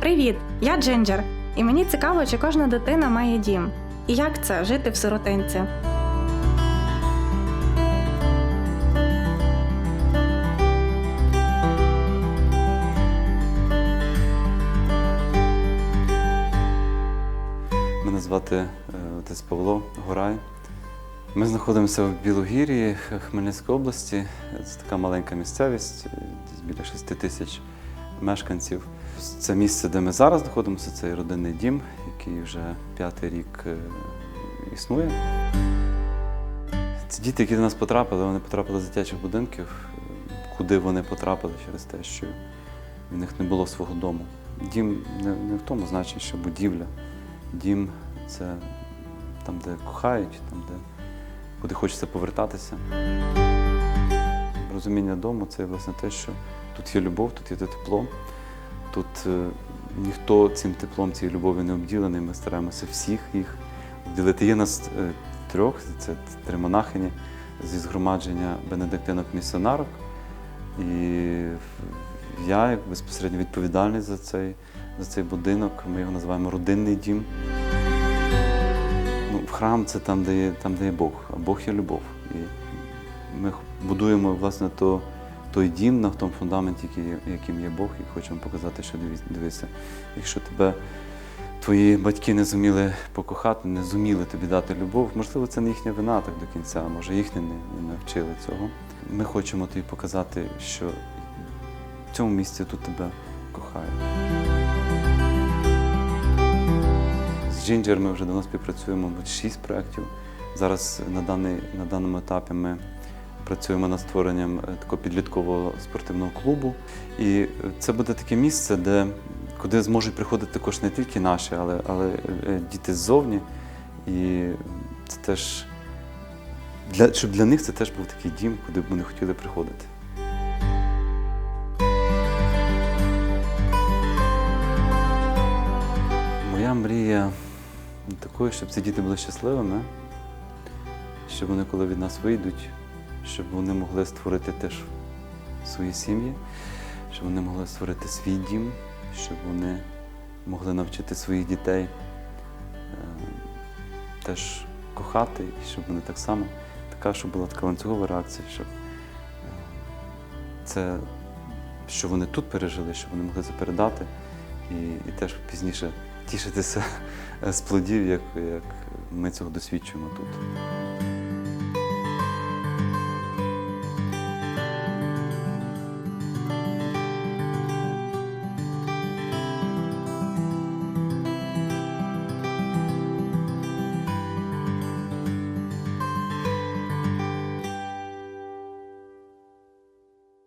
Привіт! Я Джинджер, і мені цікаво, чи кожна дитина має дім. І як це жити в сиротинці? Мене звати е, отець Павло Горай. Ми знаходимося в Білогір'ї Хмельницької області. Це така маленька місцевість, біля 6 тисяч мешканців. Це місце, де ми зараз знаходимося, це родинний дім, який вже п'ятий рік е, існує. Ці діти, які до нас потрапили, вони потрапили з дитячих будинків, куди вони потрапили через те, що в них не було свого дому. Дім не в тому значенні, що будівля. Дім це там, де кохають, там, де куди хочеться повертатися. Розуміння дому це власне те, що тут є любов, тут є тепло, тут е, ніхто цим теплом, цією любов'ю не обділений. Ми стараємося всіх їх обділити. Є нас е, трьох, це три монахині зі згромадження бенедиктинок місіонарок. І я як безпосередньо відповідальний за цей, за цей будинок. Ми його називаємо родинний дім. Ну, храм це там, де є, там, де є Бог, а Бог є любов. Ми будуємо власне то, той дім на тому фундаменті, яким є Бог, і хочемо показати, що дивися, якщо тебе твої батьки не зуміли покохати, не зуміли тобі дати любов, можливо, це не їхня вина так до кінця, може їх не, не навчили цього. Ми хочемо тобі показати, що в цьому місці тут тебе кохають. З Ginger ми вже давно співпрацюємо, мабуть, шість проєктів. Зараз на, даний, на даному етапі ми працюємо над створенням е, такого підліткового спортивного клубу. І це буде таке місце, де, куди зможуть приходити також не тільки наші, але, але е, діти ззовні. І це теж для, щоб для них це теж був такий дім, куди б вони хотіли приходити. Моя мрія такою, щоб ці діти були щасливими, щоб вони, коли від нас вийдуть, щоб вони могли створити теж свої сім'ї, щоб вони могли створити свій дім, щоб вони могли навчити своїх дітей е, теж кохати, і щоб вони так само, така, щоб була така ланцюгова реакція, щоб е, це, що вони тут пережили, щоб вони могли це передати і, і теж пізніше тішитися з плодів, як, як ми цього досвідчуємо тут.